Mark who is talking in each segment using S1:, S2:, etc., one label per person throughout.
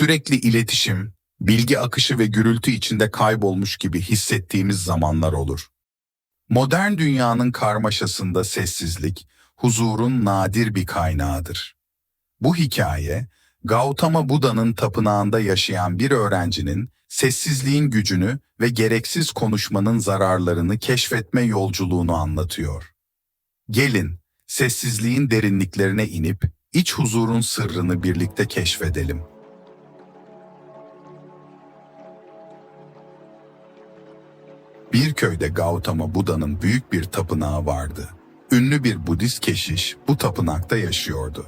S1: Sürekli iletişim, bilgi akışı ve gürültü içinde kaybolmuş gibi hissettiğimiz zamanlar olur. Modern dünyanın karmaşasında sessizlik, huzurun nadir bir kaynağıdır. Bu hikaye, Gautama Buda'nın tapınağında yaşayan bir öğrencinin sessizliğin gücünü ve gereksiz konuşmanın zararlarını keşfetme yolculuğunu anlatıyor. Gelin, sessizliğin derinliklerine inip iç huzurun sırrını birlikte keşfedelim. Köyde Gautama Buda'nın büyük bir tapınağı vardı. Ünlü bir Budist keşiş bu tapınakta yaşıyordu.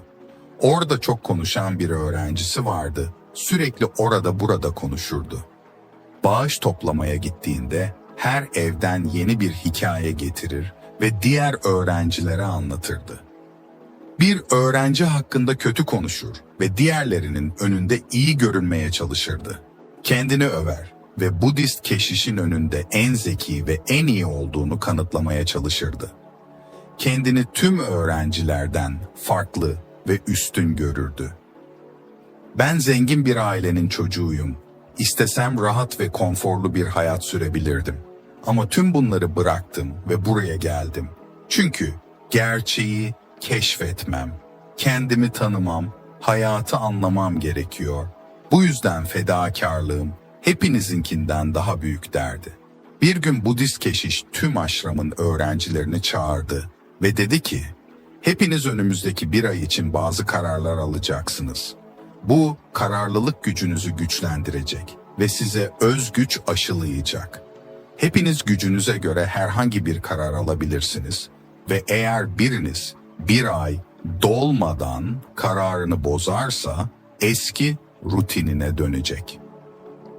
S1: Orada çok konuşan bir öğrencisi vardı. Sürekli orada burada konuşurdu. Bağış toplamaya gittiğinde her evden yeni bir hikaye getirir ve diğer öğrencilere anlatırdı. Bir öğrenci hakkında kötü konuşur ve diğerlerinin önünde iyi görünmeye çalışırdı. Kendini över ve Budist keşişin önünde en zeki ve en iyi olduğunu kanıtlamaya çalışırdı. Kendini tüm öğrencilerden farklı ve üstün görürdü. Ben zengin bir ailenin çocuğuyum. İstesem rahat ve konforlu bir hayat sürebilirdim. Ama tüm bunları bıraktım ve buraya geldim. Çünkü gerçeği keşfetmem, kendimi tanımam, hayatı anlamam gerekiyor. Bu yüzden fedakarlığım hepinizinkinden daha büyük derdi. Bir gün Budist keşiş tüm aşramın öğrencilerini çağırdı ve dedi ki, Hepiniz önümüzdeki bir ay için bazı kararlar alacaksınız. Bu kararlılık gücünüzü güçlendirecek ve size öz güç aşılayacak. Hepiniz gücünüze göre herhangi bir karar alabilirsiniz ve eğer biriniz bir ay dolmadan kararını bozarsa eski rutinine dönecek.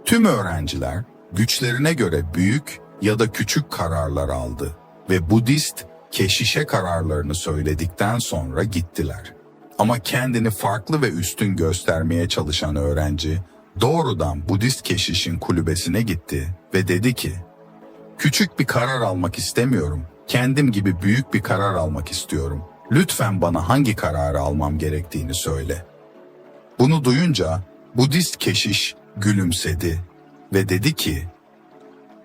S1: Tüm öğrenciler güçlerine göre büyük ya da küçük kararlar aldı ve Budist keşişe kararlarını söyledikten sonra gittiler. Ama kendini farklı ve üstün göstermeye çalışan öğrenci doğrudan Budist keşişin kulübesine gitti ve dedi ki, Küçük bir karar almak istemiyorum. Kendim gibi büyük bir karar almak istiyorum. Lütfen bana hangi kararı almam gerektiğini söyle. Bunu duyunca Budist keşiş gülümsedi ve dedi ki,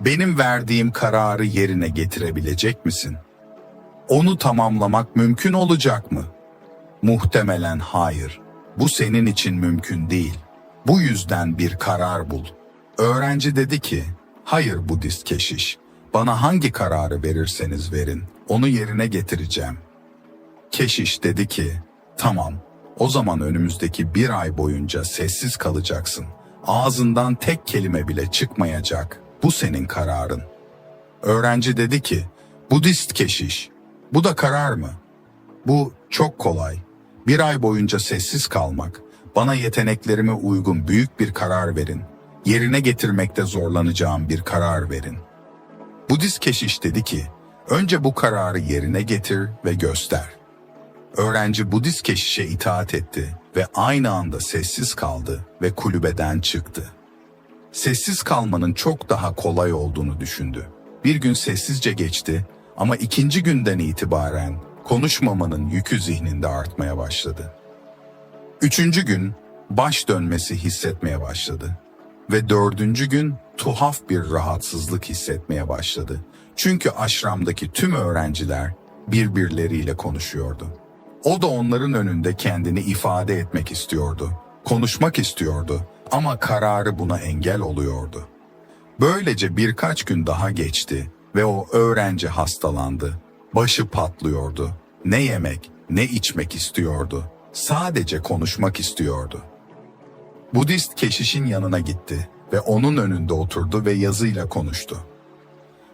S1: Benim verdiğim kararı yerine getirebilecek misin? Onu tamamlamak mümkün olacak mı? Muhtemelen hayır. Bu senin için mümkün değil. Bu yüzden bir karar bul. Öğrenci dedi ki, hayır Budist keşiş, bana hangi kararı verirseniz verin, onu yerine getireceğim. Keşiş dedi ki, tamam, o zaman önümüzdeki bir ay boyunca sessiz kalacaksın. Ağzından tek kelime bile çıkmayacak. Bu senin kararın. Öğrenci dedi ki, Budist keşiş, bu da karar mı? Bu çok kolay. Bir ay boyunca sessiz kalmak, bana yeteneklerime uygun büyük bir karar verin. Yerine getirmekte zorlanacağım bir karar verin. Budist keşiş dedi ki, önce bu kararı yerine getir ve göster. Öğrenci Budist keşişe itaat etti ve aynı anda sessiz kaldı ve kulübeden çıktı. Sessiz kalmanın çok daha kolay olduğunu düşündü. Bir gün sessizce geçti ama ikinci günden itibaren konuşmamanın yükü zihninde artmaya başladı. Üçüncü gün baş dönmesi hissetmeye başladı. Ve dördüncü gün tuhaf bir rahatsızlık hissetmeye başladı. Çünkü aşramdaki tüm öğrenciler birbirleriyle konuşuyordu. O da onların önünde kendini ifade etmek istiyordu. Konuşmak istiyordu ama kararı buna engel oluyordu. Böylece birkaç gün daha geçti ve o öğrenci hastalandı. Başı patlıyordu. Ne yemek, ne içmek istiyordu. Sadece konuşmak istiyordu. Budist keşişin yanına gitti ve onun önünde oturdu ve yazıyla konuştu.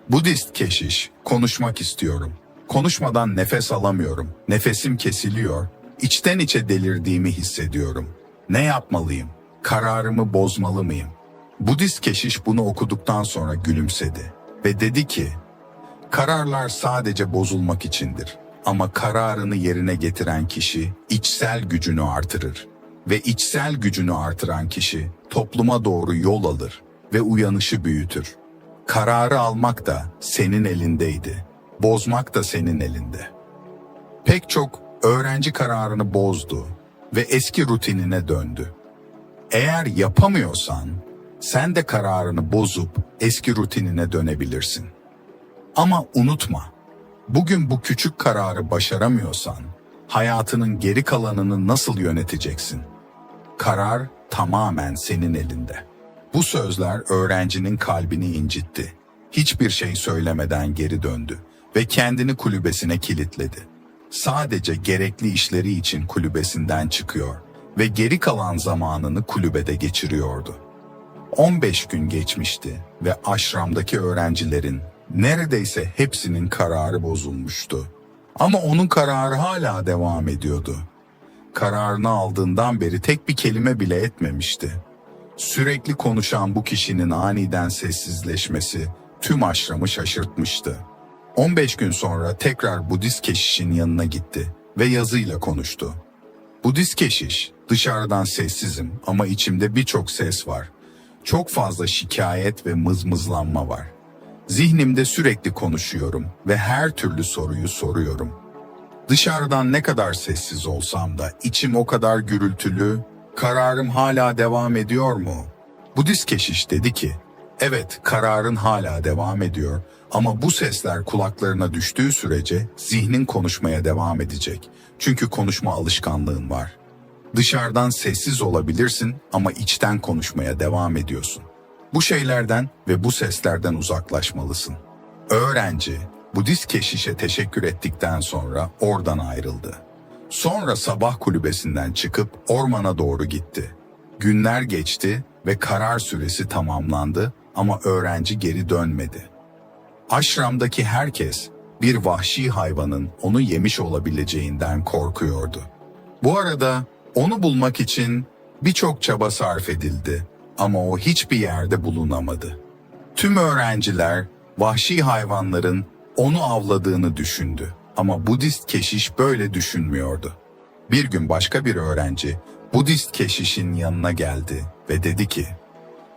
S1: Budist keşiş, konuşmak istiyorum. Konuşmadan nefes alamıyorum. Nefesim kesiliyor. İçten içe delirdiğimi hissediyorum. Ne yapmalıyım? Kararımı bozmalı mıyım? Budist keşiş bunu okuduktan sonra gülümsedi ve dedi ki, Kararlar sadece bozulmak içindir. Ama kararını yerine getiren kişi içsel gücünü artırır. Ve içsel gücünü artıran kişi topluma doğru yol alır ve uyanışı büyütür. Kararı almak da senin elindeydi. Bozmak da senin elinde. Pek çok öğrenci kararını bozdu ve eski rutinine döndü. Eğer yapamıyorsan sen de kararını bozup eski rutinine dönebilirsin. Ama unutma, bugün bu küçük kararı başaramıyorsan hayatının geri kalanını nasıl yöneteceksin? Karar tamamen senin elinde. Bu sözler öğrencinin kalbini incitti. Hiçbir şey söylemeden geri döndü ve kendini kulübesine kilitledi. Sadece gerekli işleri için kulübesinden çıkıyor ve geri kalan zamanını kulübede geçiriyordu. 15 gün geçmişti ve aşramdaki öğrencilerin neredeyse hepsinin kararı bozulmuştu. Ama onun kararı hala devam ediyordu. Kararını aldığından beri tek bir kelime bile etmemişti. Sürekli konuşan bu kişinin aniden sessizleşmesi tüm aşramı şaşırtmıştı. 15 gün sonra tekrar Budist keşişin yanına gitti ve yazıyla konuştu. Budist keşiş, dışarıdan sessizim ama içimde birçok ses var. Çok fazla şikayet ve mızmızlanma var. Zihnimde sürekli konuşuyorum ve her türlü soruyu soruyorum. Dışarıdan ne kadar sessiz olsam da içim o kadar gürültülü, kararım hala devam ediyor mu? Budist keşiş dedi ki, evet kararın hala devam ediyor ama bu sesler kulaklarına düştüğü sürece zihnin konuşmaya devam edecek. Çünkü konuşma alışkanlığın var. Dışarıdan sessiz olabilirsin ama içten konuşmaya devam ediyorsun. Bu şeylerden ve bu seslerden uzaklaşmalısın. Öğrenci, Budist keşişe teşekkür ettikten sonra oradan ayrıldı. Sonra sabah kulübesinden çıkıp ormana doğru gitti. Günler geçti ve karar süresi tamamlandı ama öğrenci geri dönmedi. Aşramdaki herkes bir vahşi hayvanın onu yemiş olabileceğinden korkuyordu. Bu arada onu bulmak için birçok çaba sarf edildi ama o hiçbir yerde bulunamadı. Tüm öğrenciler vahşi hayvanların onu avladığını düşündü ama Budist keşiş böyle düşünmüyordu. Bir gün başka bir öğrenci Budist keşişin yanına geldi ve dedi ki,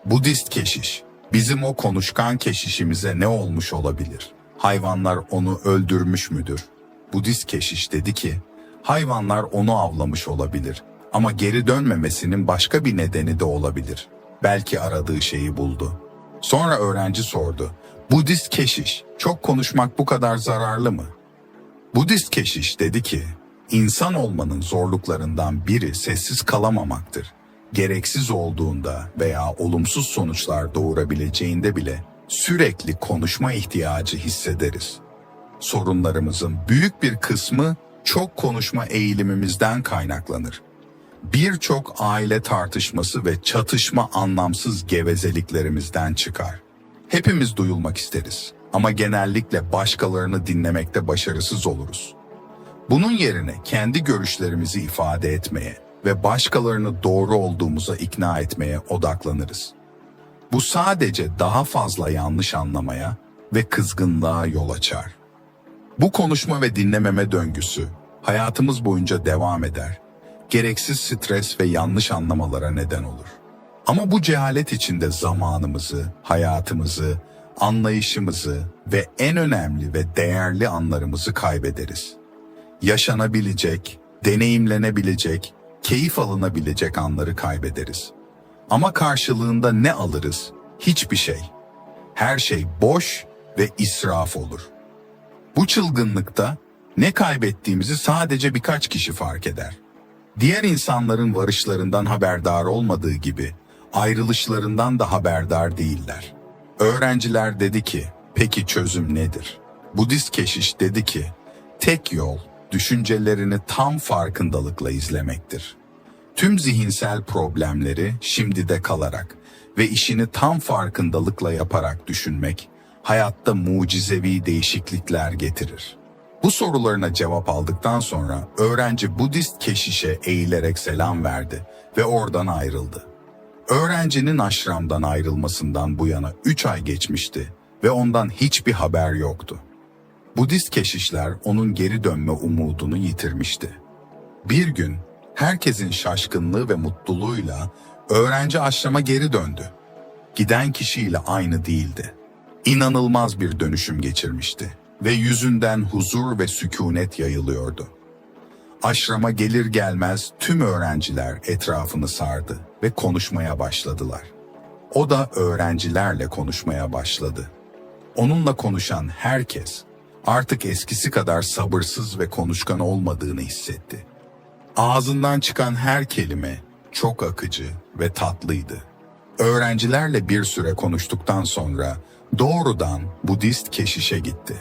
S1: Budist keşiş, bizim o konuşkan keşişimize ne olmuş olabilir? Hayvanlar onu öldürmüş müdür? Budist keşiş dedi ki, hayvanlar onu avlamış olabilir ama geri dönmemesinin başka bir nedeni de olabilir. Belki aradığı şeyi buldu. Sonra öğrenci sordu, Budist keşiş, çok konuşmak bu kadar zararlı mı? Budist keşiş dedi ki, insan olmanın zorluklarından biri sessiz kalamamaktır. Gereksiz olduğunda veya olumsuz sonuçlar doğurabileceğinde bile sürekli konuşma ihtiyacı hissederiz. Sorunlarımızın büyük bir kısmı çok konuşma eğilimimizden kaynaklanır. Birçok aile tartışması ve çatışma anlamsız gevezeliklerimizden çıkar. Hepimiz duyulmak isteriz ama genellikle başkalarını dinlemekte başarısız oluruz. Bunun yerine kendi görüşlerimizi ifade etmeye ve başkalarını doğru olduğumuza ikna etmeye odaklanırız. Bu sadece daha fazla yanlış anlamaya ve kızgınlığa yol açar. Bu konuşma ve dinlememe döngüsü hayatımız boyunca devam eder. Gereksiz stres ve yanlış anlamalara neden olur. Ama bu cehalet içinde zamanımızı, hayatımızı, anlayışımızı ve en önemli ve değerli anlarımızı kaybederiz. Yaşanabilecek, deneyimlenebilecek, keyif alınabilecek anları kaybederiz. Ama karşılığında ne alırız? Hiçbir şey. Her şey boş ve israf olur. Bu çılgınlıkta ne kaybettiğimizi sadece birkaç kişi fark eder. Diğer insanların varışlarından haberdar olmadığı gibi ayrılışlarından da haberdar değiller. Öğrenciler dedi ki, peki çözüm nedir? Budist keşiş dedi ki, tek yol düşüncelerini tam farkındalıkla izlemektir. Tüm zihinsel problemleri şimdide kalarak ve işini tam farkındalıkla yaparak düşünmek, hayatta mucizevi değişiklikler getirir. Bu sorularına cevap aldıktan sonra öğrenci Budist keşişe eğilerek selam verdi ve oradan ayrıldı. Öğrencinin aşramdan ayrılmasından bu yana üç ay geçmişti ve ondan hiçbir haber yoktu. Budist keşişler onun geri dönme umudunu yitirmişti. Bir gün herkesin şaşkınlığı ve mutluluğuyla öğrenci aşrama geri döndü. Giden kişiyle aynı değildi. İnanılmaz bir dönüşüm geçirmişti ve yüzünden huzur ve sükunet yayılıyordu. Aşrama gelir gelmez tüm öğrenciler etrafını sardı ve konuşmaya başladılar. O da öğrencilerle konuşmaya başladı. Onunla konuşan herkes artık eskisi kadar sabırsız ve konuşkan olmadığını hissetti. Ağzından çıkan her kelime çok akıcı ve tatlıydı. Öğrencilerle bir süre konuştuktan sonra doğrudan Budist keşişe gitti.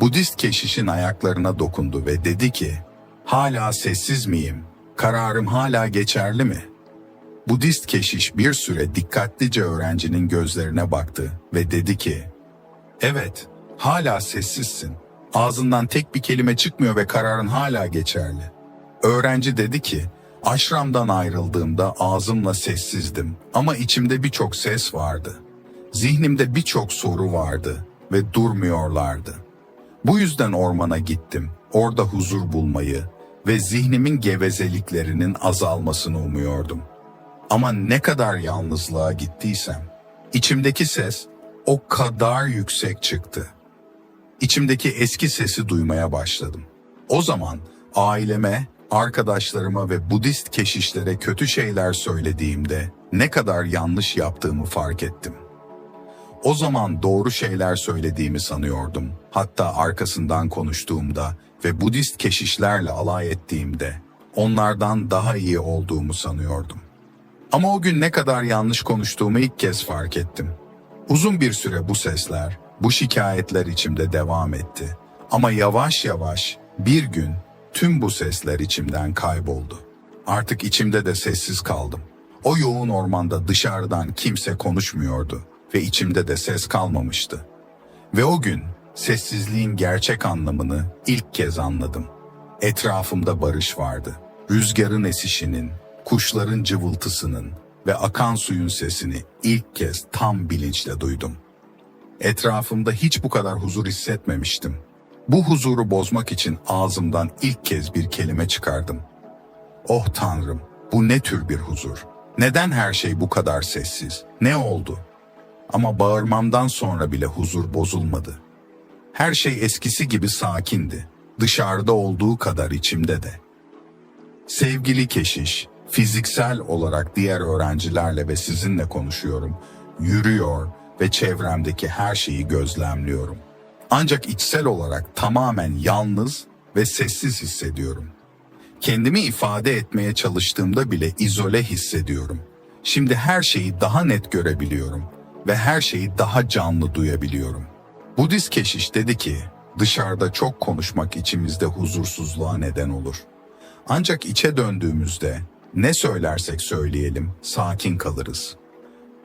S1: Budist keşişin ayaklarına dokundu ve dedi ki, ''Hala sessiz miyim? Kararım hala geçerli mi?'' Budist keşiş bir süre dikkatlice öğrencinin gözlerine baktı ve dedi ki, ''Evet, hala sessizsin. Ağzından tek bir kelime çıkmıyor ve kararın hala geçerli.'' Öğrenci dedi ki, Aşramdan ayrıldığımda ağzımla sessizdim ama içimde birçok ses vardı. Zihnimde birçok soru vardı ve durmuyorlardı. Bu yüzden ormana gittim. Orada huzur bulmayı ve zihnimin gevezeliklerinin azalmasını umuyordum. Ama ne kadar yalnızlığa gittiysem, içimdeki ses o kadar yüksek çıktı. İçimdeki eski sesi duymaya başladım. O zaman aileme, arkadaşlarıma ve Budist keşişlere kötü şeyler söylediğimde ne kadar yanlış yaptığımı fark ettim. O zaman doğru şeyler söylediğimi sanıyordum. Hatta arkasından konuştuğumda ve Budist keşişlerle alay ettiğimde onlardan daha iyi olduğumu sanıyordum. Ama o gün ne kadar yanlış konuştuğumu ilk kez fark ettim. Uzun bir süre bu sesler, bu şikayetler içimde devam etti. Ama yavaş yavaş bir gün tüm bu sesler içimden kayboldu. Artık içimde de sessiz kaldım. O yoğun ormanda dışarıdan kimse konuşmuyordu ve içimde de ses kalmamıştı. Ve o gün sessizliğin gerçek anlamını ilk kez anladım. Etrafımda barış vardı. Rüzgarın esişinin, kuşların cıvıltısının ve akan suyun sesini ilk kez tam bilinçle duydum. Etrafımda hiç bu kadar huzur hissetmemiştim. Bu huzuru bozmak için ağzımdan ilk kez bir kelime çıkardım. Oh Tanrım, bu ne tür bir huzur? Neden her şey bu kadar sessiz? Ne oldu? Ama bağırmamdan sonra bile huzur bozulmadı. Her şey eskisi gibi sakindi. Dışarıda olduğu kadar içimde de. Sevgili keşiş, fiziksel olarak diğer öğrencilerle ve sizinle konuşuyorum, yürüyor ve çevremdeki her şeyi gözlemliyorum. Ancak içsel olarak tamamen yalnız ve sessiz hissediyorum. Kendimi ifade etmeye çalıştığımda bile izole hissediyorum. Şimdi her şeyi daha net görebiliyorum ve her şeyi daha canlı duyabiliyorum. Budist keşiş dedi ki, dışarıda çok konuşmak içimizde huzursuzluğa neden olur. Ancak içe döndüğümüzde ne söylersek söyleyelim sakin kalırız.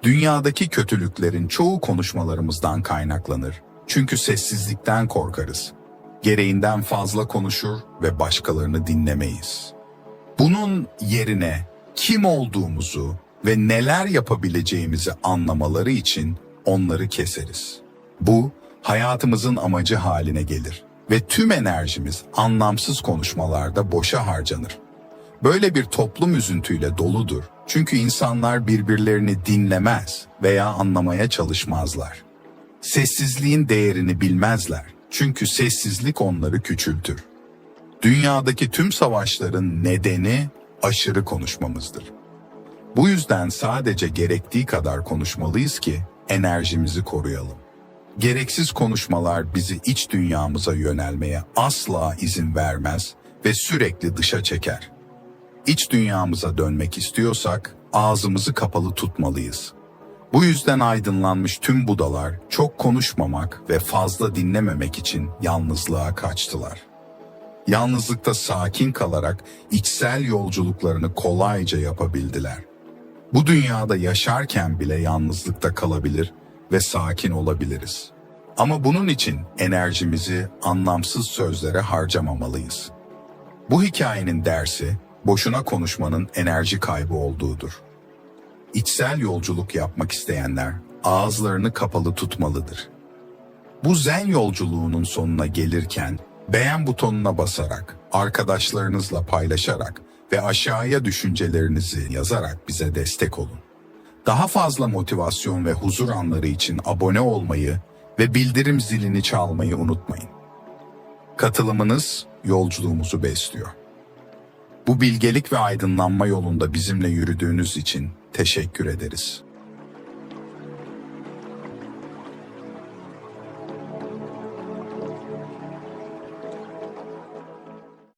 S1: Dünyadaki kötülüklerin çoğu konuşmalarımızdan kaynaklanır. Çünkü sessizlikten korkarız. Gereğinden fazla konuşur ve başkalarını dinlemeyiz. Bunun yerine kim olduğumuzu ve neler yapabileceğimizi anlamaları için onları keseriz. Bu hayatımızın amacı haline gelir ve tüm enerjimiz anlamsız konuşmalarda boşa harcanır. Böyle bir toplum üzüntüyle doludur. Çünkü insanlar birbirlerini dinlemez veya anlamaya çalışmazlar. Sessizliğin değerini bilmezler. Çünkü sessizlik onları küçültür. Dünyadaki tüm savaşların nedeni aşırı konuşmamızdır. Bu yüzden sadece gerektiği kadar konuşmalıyız ki enerjimizi koruyalım. Gereksiz konuşmalar bizi iç dünyamıza yönelmeye asla izin vermez ve sürekli dışa çeker. İç dünyamıza dönmek istiyorsak ağzımızı kapalı tutmalıyız. Bu yüzden aydınlanmış tüm Budalar çok konuşmamak ve fazla dinlememek için yalnızlığa kaçtılar. Yalnızlıkta sakin kalarak içsel yolculuklarını kolayca yapabildiler. Bu dünyada yaşarken bile yalnızlıkta kalabilir ve sakin olabiliriz. Ama bunun için enerjimizi anlamsız sözlere harcamamalıyız. Bu hikayenin dersi boşuna konuşmanın enerji kaybı olduğudur. İçsel yolculuk yapmak isteyenler ağızlarını kapalı tutmalıdır. Bu zen yolculuğunun sonuna gelirken beğen butonuna basarak, arkadaşlarınızla paylaşarak ve aşağıya düşüncelerinizi yazarak bize destek olun. Daha fazla motivasyon ve huzur anları için abone olmayı ve bildirim zilini çalmayı unutmayın. Katılımınız yolculuğumuzu besliyor. Bu bilgelik ve aydınlanma yolunda bizimle yürüdüğünüz için teşekkür ederiz.